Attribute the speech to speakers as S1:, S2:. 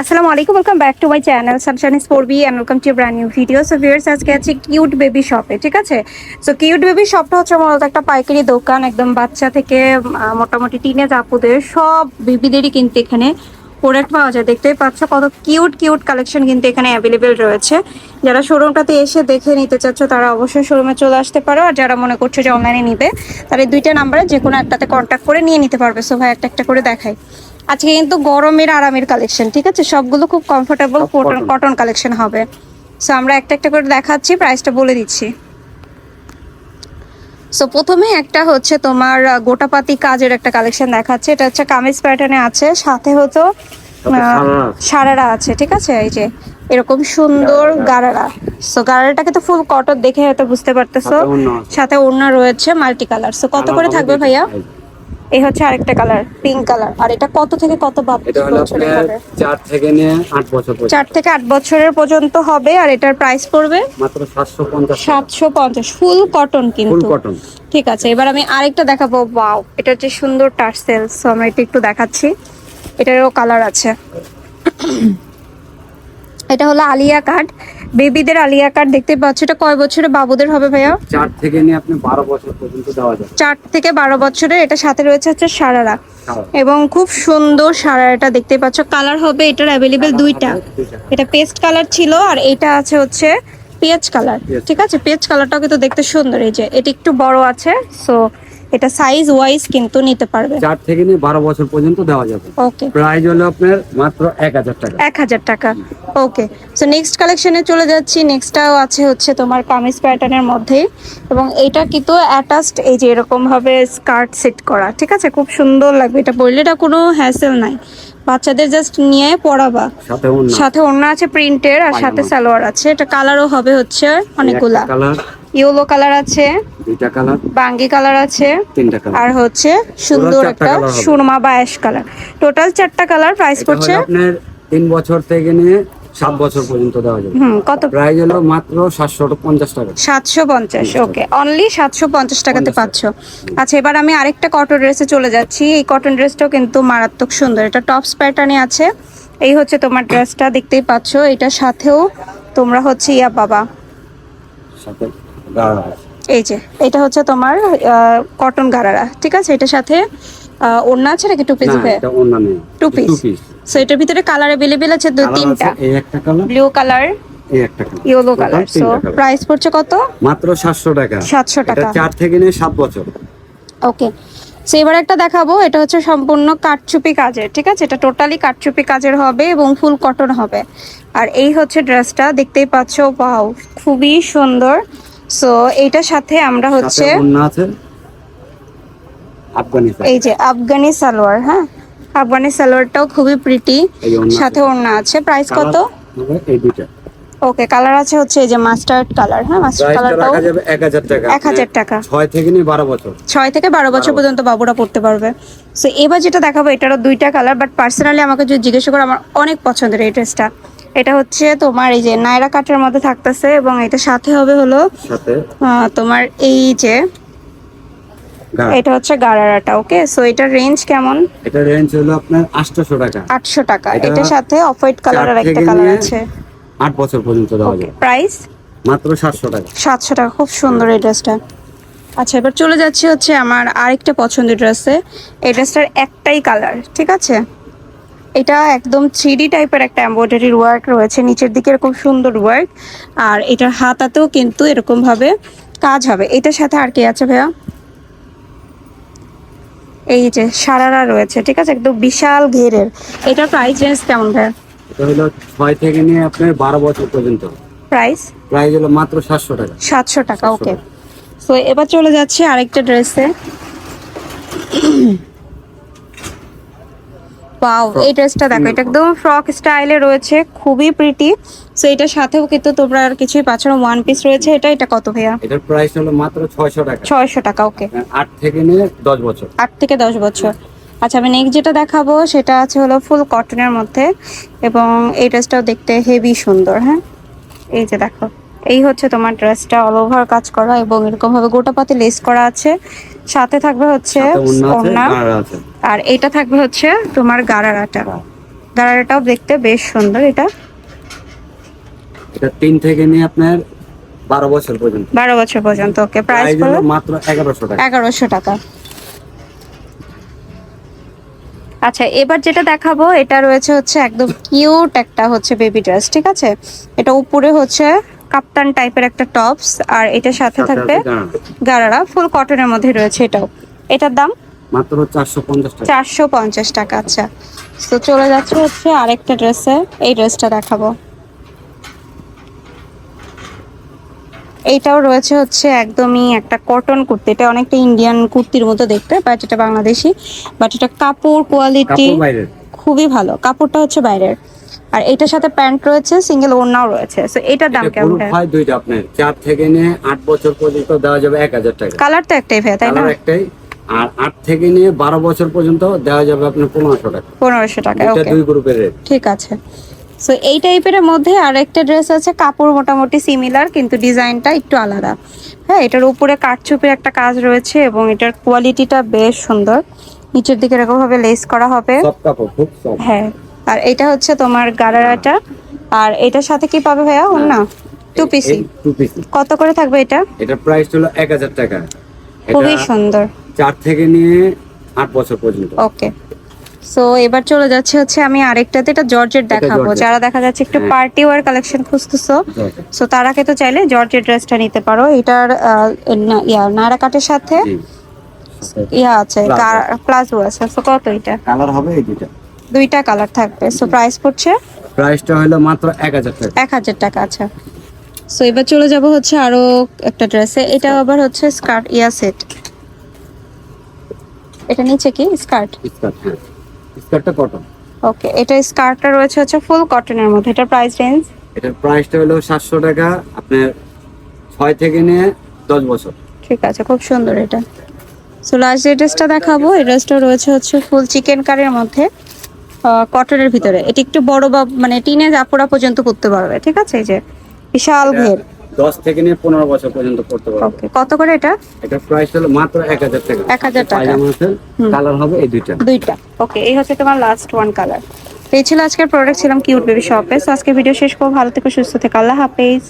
S1: আসসালামু আলাইকুম welcome back to my channel sunshine স্পোর্বি and welcome to brand new video so viewers আজকে আছে cute baby শপে ঠিক আছে? সো কিউট বেবি শপটা হচ্ছে মূলত একটা পাইকারি দোকান, একদম বাচ্চা থেকে মোটামুটি টিনেজ আপুদের, সব বেবিদেরই কিন্তু এখানে প্রোডাক্ট পাওয়া যায়। দেখতেই পাচ্ছ কত কিউট কিউট কালেকশন কিন্তু এখানে অ্যাভেলেবেল রয়েছে। যারা শোরুমটাতে এসে দেখে নিতে চাচ্ছ তারা অবশ্যই শোরুমে চলে আসতে পারো। আর যারা মনে করছ যে অনলাইনে নিবে তারা দুইটা নাম্বারে যে কোনো একটাতে কন্ট্যাক্ট করে নিয়ে নিতে পারবে। সো ভাই একটা একটা করে দেখাই। আজকে কিন্তু গরমের আরামের কালেকশন ঠিক আছে? সবগুলো খুব কমফোর্টেবল কটন কটন কালেকশন হবে। সো আমরা একটা একটা করে দেখাচ্ছি প্রাইসটা বলে দিচ্ছি। সো প্রথমে একটা হচ্ছে তোমার গোটাপাতি কাজের একটা কালেকশন দেখাচ্ছে। এটা হচ্ছে কামিজ প্যাটার্নে আছে সাথে হতো
S2: সারারা আছে।
S1: ঠিক আছে? এই যে এরকম সুন্দর গারারা। সো গারারাটাকে তো ফুল কটন দেখে হয়তো বুঝতে পারতেছো।
S2: সাথে ওড়না
S1: রয়েছে মাল্টি কালার সো কত করে থাকবে ভাইয়া?
S2: এই।
S1: হচ্ছে আরেকটা কালার পিঙ্ক কালার আর এটা কত থেকে কত
S2: এটা হলো আপনার? চার থেকে নিয়ে আট বছর পর্যন্ত।
S1: চার থেকে আট বছরের পর্যন্ত হবে আর এটার প্রাইস পড়বে?
S2: মাত্র সাতশো পঞ্চাশ
S1: সাতশো পঞ্চাশ ফুল কটন
S2: ফুল
S1: কিন্তু।
S2: কটন
S1: ঠিক আছে এবার আমি আরেকটা দেখাবো। ওয়াও এটা হচ্ছে সুন্দর টার্সেল সো আমরা এটা একটু দেখাচ্ছি। এটারও কালার আছে। এটা হলো আলিয়া কার্ড বেবিদের আলিয়া কার্ড দেখতে পাচ্ছ এটা কয় বছরের বাবুদের হবে ভাইয়া?
S2: চার থেকে নিয়ে আপনি বারো বছর পর্যন্ত দেওয়া যায়
S1: চার থেকে বারো বছরের এটা সাথে রয়েছে হচ্ছে সারারা।
S2: সারা।
S1: এবং খুব সুন্দর সারারাটা দেখতে পাচ্ছ। কালার হবে এটার অ্যাভেলেবেল দুইটা।
S2: দুইটা।
S1: এটা পেস্ট কালার ছিল আর এটা আছে হচ্ছে পেঁয়াজ কালার ঠিক আছে? পেঁয়াজ কালারটাও কিন্তু দেখতে সুন্দর এই যে এটা একটু বড় আছে সো এটা সাইজ ওয়াইজ কিন্তু নিতে পারবে।
S2: চার থেকে নিয়ে বারো বছর পর্যন্ত দেওয়া যাবে।
S1: ওকে
S2: প্রাইস হলো আপনার মাত্র এক হাজার টাকা।
S1: এক হাজার টাকা। ওকে সো নেক্সট কালেকশনে চলে যাচ্ছি। নেক্সটটাও আছে হচ্ছে তোমার কামিজ প্যাটার্নের মধ্যেই এবং এটা কিন্তু অ্যাটাচড এই যে এরকম ভাবে স্কার্ট সেট করা। ঠিক আছে? খুব সুন্দর লাগবে। এটা পরলে এটা কোনো হ্যাসেল নাই। বাচ্চাদের জাস্ট নিয়ে পরাবা।
S2: সাথে ওড়না
S1: আছে প্রিন্টের আর সাথে সালোয়ার আছে। এটা কালারও হবে হচ্ছে অনেকগুলা।
S2: কালার
S1: ইয়েলো কালার আছে
S2: দুইটা কালার?
S1: বাঙ্গি কালার আছে
S2: তিনটা কালার।
S1: আর হচ্ছে সুন্দর একটা সুরমা বা অ্যাশ কালার। টোটাল চারটা কালার প্রাইস
S2: এটা
S1: পড়ছে
S2: আপনার তিন বছর থেকে নিয়ে সাত বছর পর্যন্ত দেওয়া যাবে।
S1: কত?
S2: প্রাইস হলো মাত্র সাতশো পঞ্চাশ টাকা।
S1: সাতশো পঞ্চাশ ওকে অনলি সাতশো। পঞ্চাশ টাকাতে পাচ্ছ। আচ্ছা এবার আমি আরেকটা কটন ড্রেসে চলে যাচ্ছি। এই কটন ড্রেসটাও কিন্তু মারাত্মক সুন্দর। এটা টপস প্যাটার্নে আছে। এই হচ্ছে তোমার ড্রেসটা দেখতেই পাচ্ছ। এটার সাথেও তোমরা হচ্ছে ইয়া বাবা
S2: সাথে।
S1: এই যে এটা হচ্ছে তোমার কটন গারারা ঠিক আছে? এটার সাথে ওড়না আছে নাকি two piece.
S2: Two piece
S1: so এটার ভিতরে কালার অ্যাভেলেবেল আছে দু তিনটা? Blue colour yellow colour so price পড়ছে কত?
S2: মাত্র সাতশো টাকা।
S1: 700 টাকা।
S2: এটা চার থেকে নিয়ে সাত বছর।
S1: ওকে সো এবার একটা দেখাবো এটা হচ্ছে সম্পূর্ণ কাঠচুপি কাজের ঠিক আছে? এটা টোটালি কাঠচুপি কাজের হবে এবং ফুল কটন হবে। আর এই হচ্ছে ড্রেসটা দেখতেই পাচ্ছ খুবই সুন্দর। সো এইটার সাথে আমরা হচ্ছে এই যে আফগানি সালোয়ার হ্যাঁ? আফগানি সালোয়ারটাও খুবই প্রিটি সাথে ওড়না আছে। প্রাইস কত? ওকে কালার আছে হচ্ছে এই যে মাস্টার্ড কালার হ্যাঁ? মাস্টার্ড কালারটাও
S2: রাখা যাবে এক হাজার টাকা।
S1: এক হাজার টাকা।
S2: ছয় থেকে নিয়ে বারো বছর।
S1: ছয় থেকে বারো বছর পর্যন্ত বাবুরা পড়তে পারবে। সো এবার যেটা দেখাবো এটারও দুইটা কালার বাট পার্সোনালি আমাকে যদি জিজ্ঞেস করো আমার অনেক পছন্দের এই ড্রেসটা এটা হচ্ছে তোমার এই যে নায়রা কাটের মধ্যে থাকতেছে এবং এটা সাথে হবে হলো তোমার এই যে এটা হচ্ছে গারারাটা ওকে? সো এটার রেঞ্জ কেমন?
S2: এটা রেঞ্জ হলো আপনার আটশোশো টাকা।
S1: আটশো টাকা।
S2: এটা
S1: এটার সাথে অফ হোয়াইট কালার আর একটা কালার আছে।
S2: আট বছর পর্যন্ত দেওয়া
S1: ওকে প্রাইস
S2: মাত্র সাতশো টাকা।
S1: সাতশো টাকা খুব সুন্দর এই ড্রেসটা আচ্ছা এবার চলে যাচ্ছি হচ্ছে আমার আরেকটা পছন্দের ড্রেসে এই ড্রেসটার একটাই কালার ঠিক আছে? এটা একদম থ্রি টাইপের একটা এমব্রয়ডারির ওয়ার্ক রয়েছে। নিচের দিকে এরকম সুন্দর ওয়ার্ক আর এটার হাতাতেও কিন্তু এরকম ভাবে কাজ হবে। এটার সাথে আর কি আছে ভাইয়া? এই যে সারারা রয়েছে ঠিক আছে? একদম বিশাল ঘেরের। এটার প্রাইস রেঞ্জ কেমন ভাইয়া?
S2: এটা হলো ছয় থেকে নিয়ে আপনার বারো বছর পর্যন্ত।
S1: প্রাইস
S2: প্রাইস হলো মাত্র সাতশো টাকা।
S1: সাতশো টাকা ওকে। সো এবার চলে যাচ্ছে আরেকটা ড্রেসে পাও এই ড্রেসটা দেখো এটা একদম ফ্রক স্টাইলে রয়েছে খুবই প্রিটি সো এটার সাথেও কিন্তু তোমরা আর কিছুই পাচ্ছ না ওয়ান পিস রয়েছে এটা এটা কত ভাইয়া?
S2: এটার প্রাইস হলো মাত্র ছয়শো টাকা।
S1: ছয়শো টাকা ওকে
S2: আট থেকে নিয়ে দশ বছর।
S1: আট থেকে দশ বছর। আচ্ছা আমি নেক্সট যেটা দেখাবো সেটা আছে হলো ফুল কটনের মধ্যে এবং এই ড্রেসটাও দেখতে হেভি সুন্দর হ্যাঁ? এই যে দেখো। এই হচ্ছে তোমার ড্রেসটা অল ওভার কাজ করা এবং এরকম ভাবে গোটা পাতে লেস করা আছে। সাথে থাকবে হচ্ছে
S2: ওড়না আছে
S1: আর এটা থাকবে হচ্ছে তোমার গারারাটা গারারাটাও দেখতে বেশ সুন্দর এটা।
S2: এটা তিন থেকে নিয়ে আপনার বারো বছর পর্যন্ত।
S1: বারো বছর পর্যন্ত ওকে প্রাইস পড়বে
S2: মাত্র এগারোশো টাকা।
S1: এগারোশো টাকা। আচ্ছা এবার যেটা দেখাবো এটা রয়েছে হচ্ছে একদম কিউট একটা হচ্ছে বেবি ড্রেস ঠিক আছে? এটা উপরে হচ্ছে কাপ্তান টাইপের একটা টপস আর এটার সাথে থাকবে গারারা। ফুল কটনের মধ্যে রয়েছে এটাও। এটার দাম?
S2: মাত্র চারশো পঞ্চাশ টাকা।
S1: টাকা আচ্ছা। তো চলে যাচ্ছে হচ্ছে আরেকটা ড্রেসে এই ড্রেসটা দেখাবো। এইটাও রয়েছে হচ্ছে একদমই একটা কটন কুর্তি। এটা অনেকটা ইন্ডিয়ান কুর্তির মতো দেখতে বাট এটা বাংলাদেশি। বাট এটা কাপড় কোয়ালিটি খুবই ভালো। কাপড়টা হচ্ছে বাইরের। আর এটার সাথে প্যান্ট রয়েছে সিঙ্গেল ওড়নাও রয়েছে। তো এটার দাম কেমন
S2: হয় দুইটা আপনার। চার থেকে নিয়ে আট বছর পর্যন্ত দেওয়া যাবে এক হাজার টাকা।
S1: কালার তো একটাই ভাইয়া তাই না?
S2: কালার একটাই। আর আট থেকে নিয়ে বারো বছর পর্যন্ত দেওয়া যাবে আপনার পনেরোশো টাকা।
S1: পনেরোশো টাকা ওকে এটা
S2: দুই গ্রুপের রেট
S1: ঠিক আছে। সো এই টাইপের মধ্যে আরেকটা ড্রেস আছে কাপড় মোটামুটি সিমিলার কিন্তু ডিজাইনটা একটু আলাদা। হ্যাঁ এটার উপরে কাঠচুপের একটা কাজ রয়েছে এবং এটার কোয়ালিটিটা বেশ সুন্দর। নিচের দিকে এরকম ভাবে লেস করা হবে।
S2: সব কাপড় খুব সব
S1: হ্যাঁ। আর এটা হচ্ছে তোমার গারারাটা আর এটার সাথে কি পাবে ভাইয়া? ওর না টু পিসি
S2: টু পিসি
S1: কত করে থাকবে এটা?
S2: এটার প্রাইস হলো এক হাজার টাকা।
S1: খুবই সুন্দর।
S2: চার থেকে নিয়ে আট বছর পর্যন্ত।
S1: ওকে সো এবার চলে যাচ্ছে হচ্ছে আমি আরেকটাতে এটা জর্জেট দেখাবো। যারা দেখা যাচ্ছে একটু। পার্টি ওয়ার কালেকশন খুঁজতেছো
S2: জর্জেট।
S1: সো তারা কিন্তু চাইলে জর্জের ড্রেসটা নিতে পারো। এটার আহ, না- ইয়া নায়রা কাটের সাথে? ইয়া আছে। প্লাজো আছে। সো কত এটা?
S2: কালার হবে এই দুইটা।
S1: দুইটা কালার থাকবে। সো প্রাইস পড়ছে?
S2: প্রাইসটা হলো মাত্র এক হাজার টাকা।
S1: এক হাজার টাকা আচ্ছা। সো এবার চলে যাব হচ্ছে আরও একটা ড্রেসে এটা আবার হচ্ছে স্কার্ট ইয়া সেট এটা নিচে কি? স্কার্ট
S2: স্কার্ট হ্যাঁ। স্কার্টটা কটন
S1: ওকে এটা স্কার্টটা রয়েছে হচ্ছে ফুল কটনের মধ্যে। এটার প্রাইস রেঞ্জ
S2: এটার প্রাইসটা হলো সাতশো টাকা। আপনার ছয় থেকে নিয়ে দশ বছর।
S1: ঠিক আছে খুব সুন্দর এটা। সো লাস্ট যে ড্রেসটা দেখাবো এই ড্রেসটা রয়েছে হচ্ছে ফুল চিকেন কারের মধ্যে। কটনের ভিতরে। এটা একটু বড় বা মানে টিনেজ আপুরা পর্যন্ত পড়তে পারবে ঠিক আছে? এই যে বিশাল ঘের।
S2: দশ থেকে নিয়ে পনেরো বছর পর্যন্ত পড়তে পারবে।
S1: ওকে কত করে এটা?
S2: এটার প্রাইস হলো মাত্র এক হাজার টাকা।
S1: 1000 টাকা।
S2: পায়জামা আছে কালার হবে এই দুইটা।
S1: দুইটা। ওকে এই হচ্ছে তোমার লাস্ট ওয়ান কালার এই ছিল আজকের প্রোডাক্ট ছিলাম কিউট বেবি শপে সো আজকে ভিডিও শেষ করব। ভালো থেকে সুস্থ থেকে। আল্লাহ হাফেজ।